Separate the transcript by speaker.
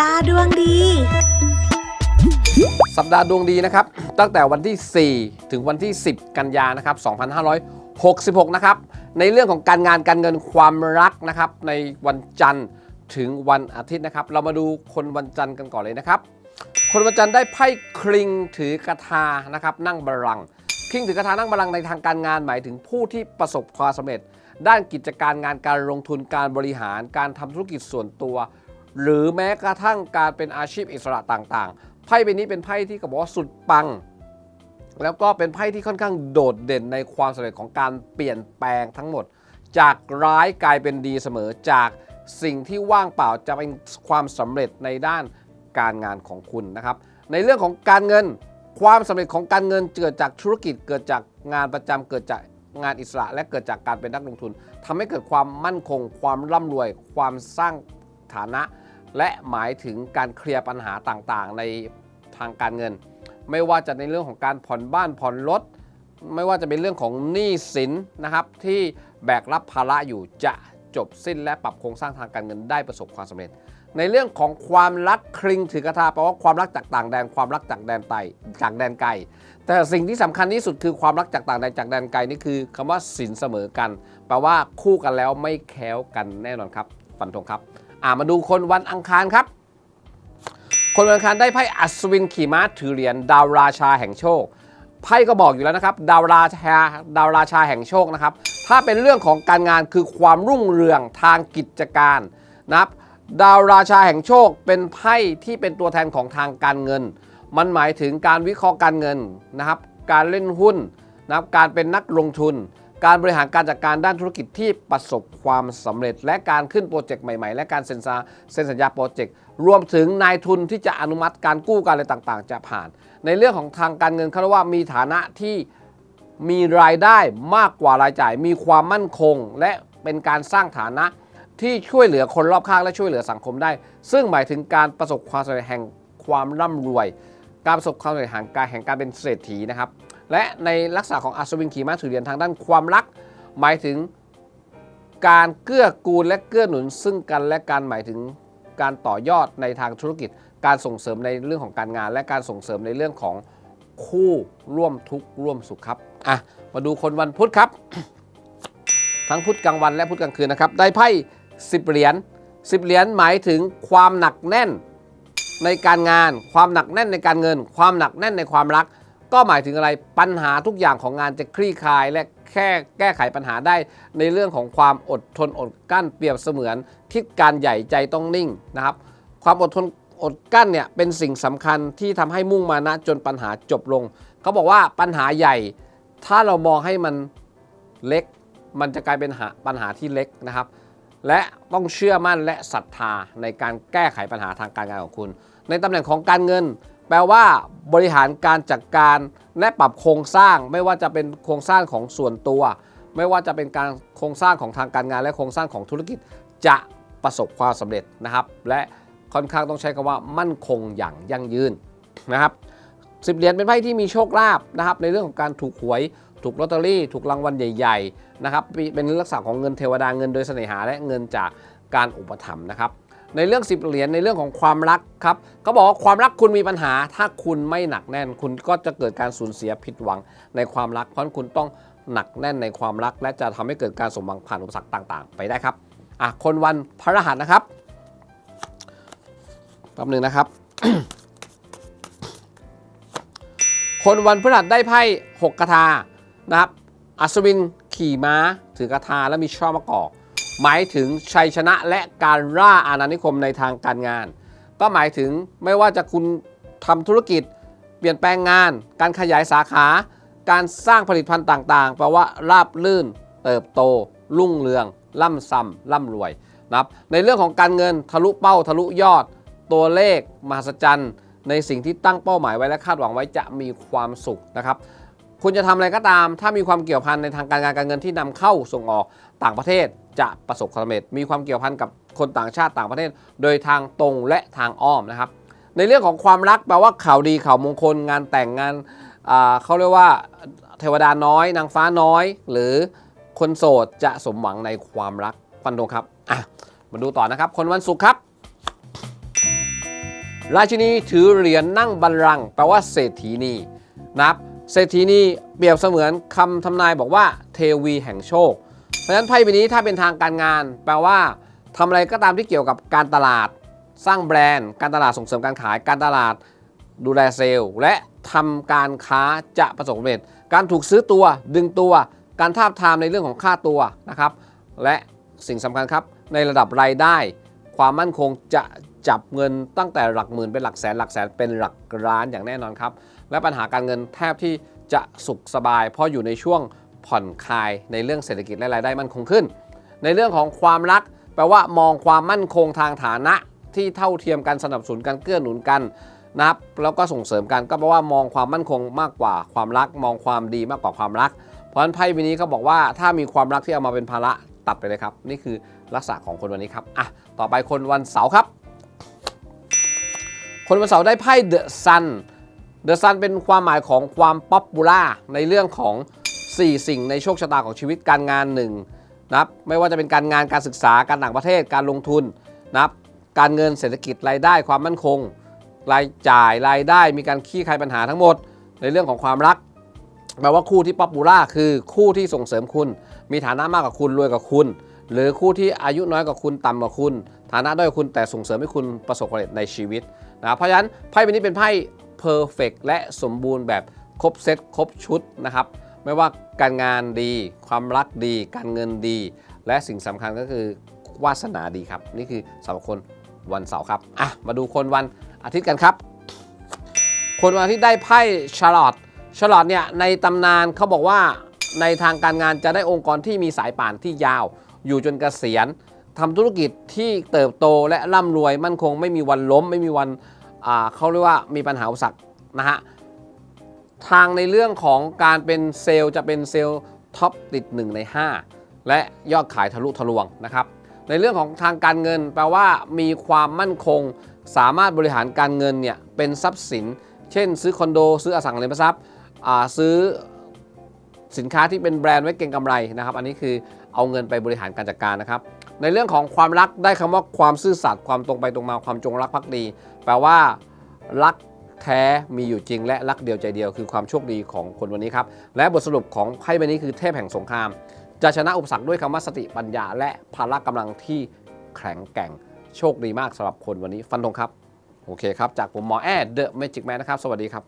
Speaker 1: ดาห์ดวงดี
Speaker 2: สัปดาห์ดวงดีนะครับ ตั้งแต่วันที่ 4 ถึงวันที่ 10 กันยานะครับ 2566 นะครับ ในเรื่องของการงานการเงินความรักนะครับ ในวันจันทร์ถึงวันอาทิตย์นะครับ เรามาดูคนวันจันทร์กันก่อนเลยนะครับ คนวันจันทร์ได้ไพ่คลิงถือกระทานะครับ นั่งบัลลังคลิงถือกระทานั่งบัลลังในทางการงานหมายถึงผู้ที่ประสบความสำเร็จ ด้านกิจการงานการลงทุนการบริหาร การทำธุรกิจส่วนตัว หรือแม้กระทั่งการเป็นอาชีพอิสระต่างๆ ไพ่ใบนี้เป็นไพ่ที่ก็บอกว่าสุดปัง แล้วก็เป็นไพ่ที่ค่อนข้างโดดเด่นในความสำเร็จของการเปลี่ยนแปลงทั้งหมด จากร้ายกลายเป็นดีเสมอจากสิ่งที่ว่างเปล่าจะเป็นความสำเร็จในด้านการงานของคุณนะครับ ในเรื่องของการเงินความสำเร็จของการเงินเกิดจากธุรกิจเกิดจากงานประจำเกิดจากงานอิสระ และเกิดจากการเป็นนักลงทุนทำให้เกิดความมั่นคง ความร่ำรวย ความสร้างฐานะ และหมายถึงการเคลียร์ปัญหาต่างๆ ในทางการเงิน ไม่ว่าจะในเรื่องของการผ่อนบ้านผ่อนรถไม่ว่าจะเป็นเรื่องของหนี้สินนะครับที่แบกรับภาระอยู่จะจบสิ้นและปรับโครงสร้างทางการเงินได้ประสบความสำเร็จ ในเรื่องของความรักคลิงถือกระทาแปลว่าความรักจากต่างแดนความรักจากแดนไกลจากแดนไกลแต่สิ่งที่สำคัญที่สุดคือความรักจากต่างแดนจากแดนไกลนี่คือคำว่าสินเสมอกัน แปลว่าคู่กันแล้วไม่แค้วกันแน่นอนครับ ฟันธงครับ อ่ามาดูคนวันอังคารครับ คนวันอังคารได้ไพ่อัศวินขี่ม้าถือเหรียญดาวราชาแห่งโชคไพ่ก็บอกอยู่แล้วนะครับดาวราชาดาวราชาแห่งโชคนะครับ ถ้าเป็นเรื่องของการงานคือความรุ่งเรืองทางกิจการนะครับดาวราชาแห่งโชคเป็นไพ่ที่เป็นตัวแทนของทางการเงิน มันหมายถึงการวิเคราะห์การเงินนะครับ การเล่นหุ้นนะครับการเป็นนักลงทุน การบริหารการจัดการด้านธุรกิจที่ประสบความสำเร็จ และการขึ้นโปรเจกต์ใหม่ๆ และการเซ็นสัญญาโปรเจกต์รวมถึงนายทุนที่จะอนุมัติการกู้การอะไรต่างๆ จะผ่าน ในเรื่องของทางการเงินเขาเรียกว่ามีฐานะที่มีรายได้มากกว่ารายจ่าย มีความมั่นคง และเป็นการสร้างฐานะที่ช่วยเหลือคนรอบข้างและช่วยเหลือสังคมได้ ซึ่งหมายถึงการประสบความสำเร็จแห่งความร่ำรวย การประสบความสำเร็จแห่งการแห่งการเป็นเศรษฐีนะครับ และในลักษณะของอัศวินขี่ม้าถือเหรียญทางด้านความรัก หมายถึงการเกื้อกูลและเกื้อหนุนซึ่งกันและการหมายถึงการต่อยอดในทางธุรกิจ การส่งเสริมในเรื่องของการงาน และการส่งเสริมในเรื่องของคู่ร่วมทุกข์ร่วมสุขครับอะมาดูคนวันพุธครับ ทั้งพุธกลางวันและพุธกลางคืนนะครับ ได้ไพ่10 เหรียญ10 เหรียญหมายถึงความหนักแน่นในการงาน ความหนักแน่นในการเงิน ความหนักแน่นในความรัก ก็หมายถึงอะไรปัญหาทุกอย่างของงานจะคลี่คลาย และแค่แก้ไขปัญหาได้ ในเรื่องของความอดทนอดกั้นเปรียบเสมือนคิดการใหญ่ใจต้องนิ่งนะครับความอดทนอดกั้นเนี่ยเป็นสิ่งสำคัญที่ทำให้มุ่งมานะจนปัญหาจบลงเขาบอกว่าปัญหาใหญ่ ถ้าเรามองให้มันเล็ก มันจะกลายเป็นปัญหาที่เล็กนะครับ และต้องเชื่อมั่นและศรัทธาในการแก้ไขปัญหาทางการงานของคุณ ในตำแหน่งของการเงิน แปลว่าบริหารการจัดการและปรับโครงสร้าง ไม่ว่าจะเป็นโครงสร้างของส่วนตัว ไม่ว่าจะเป็นการโครงสร้างของทางการงาน และโครงสร้างของธุรกิจจะประสบความสำเร็จนะครับ และค่อนข้างต้องใช้คำว่ามั่นคงอย่างยั่งยืนนะครับสิบเหรียญเป็นไพ่ที่มีโชคลาภนะครับ ในเรื่องของการถูกหวย ถูกลอตเตอรี่ ถูกรางวัลใหญ่ๆนะครับเป็นลักษณะของเงินเทวดาเงินโดยเสน่หาและเงินจากการอุปถัมภ์นะครับ ในเรื่อง 10 เหรียญในเรื่องของความรักครับเขาบอกว่าความรักคุณมีปัญหา ถ้าคุณไม่หนักแน่น คุณก็จะเกิดการสูญเสียผิดหวังในความรัก เพราะคุณต้องหนักแน่นในความรัก และจะทำให้เกิดการสมหวังผ่านอุปสรรคต่างๆ ไปได้ครับอะคนวันพฤหัสนะครับแป๊บหนึ่งนะครับ คนวันพฤหัสได้ไพ่หกกระทานะครับ อัศวินขี่ม้าถือกระทาและมีช่อมะกอก หมายถึงชัยชนะและการร่าอาณานิคมในทางการงาน ก็หมายถึงไม่ว่าจะคุณทำธุรกิจ เปลี่ยนแปลงงาน การขยายสาขา การสร้างผลิตภัณฑ์ต่างๆแปลว่าราบลื่น เติบโต รุ่งเรือง ล่ำซ้ำร่ำรวยนะครับในเรื่องของการเงินทะลุเป้าทะลุยอด ตัวเลขมหัศจรรย์ในสิ่งที่ตั้งเป้าหมายไว้และคาดหวังไว้จะมีความสุขนะครับคุณจะทำอะไรก็ตาม ถ้ามีความเกี่ยวพันในทางการงานการเงินที่นำเข้าส่งออกต่างประเทศ จะประสบความสำเร็จ มีความเกี่ยวพันกับคนต่างชาติต่างประเทศ โดยทางตรงและทางอ้อมนะครับ ในเรื่องของความรักแปลว่าข่าวดีข่าวมงคลงานแต่งงานอ่าเขาเรียกว่าเทวดาน้อย นางฟ้าน้อย หรือคนโสดจะสมหวังในความรักฟันธงครับอะมาดูต่อนะครับ คนวันศุกร์ครับ ราชินีถือเหรียญนั่งบัลลังก์แปลว่าเศรษฐีนีนะครับเศรษฐีนีเปรียบเสมือนคำทำนายบอกว่าเทวีแห่งโชค เพราะฉะนั้นไพ่ใบนี้ถ้าเป็นทางการงาน แปลว่าทำอะไรก็ตามที่เกี่ยวกับการตลาด สร้างแบรนด์ การตลาดส่งเสริมการขาย การตลาดดูแลเซลล์ และทำการค้าจะประสบความสำเร็จ การถูกซื้อตัว ดึงตัว การทาบทามในเรื่องของค่าตัวนะครับ และสิ่งสำคัญครับ ในระดับรายได้ ความมั่นคงจะจับเงินตั้งแต่หลักหมื่นเป็นหลักแสนหลักแสนเป็นหลักล้านอย่างแน่นอนครับ และปัญหาการเงินแทบที่จะสุขสบาย เพราะอยู่ในช่วง ผ่อนคลายในเรื่องเศรษฐกิจและรายได้มั่นคงขึ้น ในเรื่องของความรัก แปลว่ามองความมั่นคงทางฐานะที่เท่าเทียมกันสนับสนุนกันเกื้อหนุนกันนะครับแล้วก็ส่งเสริมกันก็แปลว่ามองความมั่นคงมากกว่าความรัก มองความดีมากกว่าความรัก เพราะฉะนั้นไพ่ใบนี้เขาบอกว่าถ้ามีความรักที่เอามาเป็นภาระตัดไปเลยครับ นี่คือลักษณะของคนวันนี้ครับอะต่อไปคนวันเสาร์ครับ คนวันเสาร์ได้ไพ่เดอะซันเดอะซันเป็นความหมายของความป๊อปปูล่าในเรื่องของ 4 สิ่งในโชคชะตาของชีวิตการงานหนึ่งนะครับไม่ว่าจะเป็นการงานการศึกษาการต่างประเทศการลงทุนนะครับการเงินเศรษฐกิจรายได้ความมั่นคง รายจ่ายรายได้มีการขี้คายปัญหาทั้งหมด ในเรื่องของความรักแปลว่าคู่ที่ป๊อปปูล่าคือคู่ที่ส่งเสริมคุณ มีฐานะมากกว่าคุณรวยกว่าคุณ หรือคู่ที่อายุน้อยกว่าคุณต่ำกว่าคุณ ฐานะด้อยกว่าคุณแต่ส่งเสริมให้คุณประสบความสำเร็จในชีวิตนะเพราะฉะนั้นไพ่ใบนี้เป็นไพ่เพอร์เฟกและสมบูรณ์แบบครบเซตครบชุดนะครับ ไม่ว่าการงานดี ความรักดี การเงินดี และสิ่งสำคัญก็คือวาสนาดีครับ นี่คือสำหรับคนวันเสาร์ครับอะมาดูคนวันอาทิตย์กันครับ คนวันอาทิตย์ได้ไพ่ชาร์ลอตชาร์ลอตเนี่ยในตำนานเขาบอกว่าในทางการงานจะได้องค์กรที่มีสายป่านที่ยาว อยู่จนเกษียณทำธุรกิจที่เติบโตและร่ำรวยมั่นคง ไม่มีวันล้ม ไม่มีวันเขาเรียกว่ามีปัญหาอุปสรรคนะฮะ ทางในเรื่องของการเป็นเซลล์จะเป็นเซลล์ท็อปติด 1 ใน 5 และยอดขายทะลุทะลวงนะครับในเรื่องของทางการเงิน แปลว่ามีความมั่นคง สามารถบริหารการเงินเนี่ยเป็นทรัพย์สิน เช่น ซื้อคอนโด ซื้ออสังหาริมทรัพย์ซื้อสินค้าที่เป็นแบรนด์ไว้เก็งกำไรนะครับ อันนี้คือเอาเงินไปบริหารการจัดการนะครับ ในเรื่องของความรักได้คำว่าความซื่อสัตย์ความตรงไปตรงมาความจงรักภักดี แปลว่ารัก แท้มีอยู่จริงและรักเดียวใจเดียวคือความโชคดีของคนวันนี้ครับ และบทสรุปของไพ่ใบนี้คือเทพแห่งสงคราม จะชนะอุปสรรคด้วยคำว่าสติปัญญา และพละกำลังที่แข็งแกร่งโชคดีมากสำหรับคนวันนี้ฟันธงครับ โอเคครับ จากผมหมอแอดเดอะเมจิกแมนนะครับ สวัสดีครับ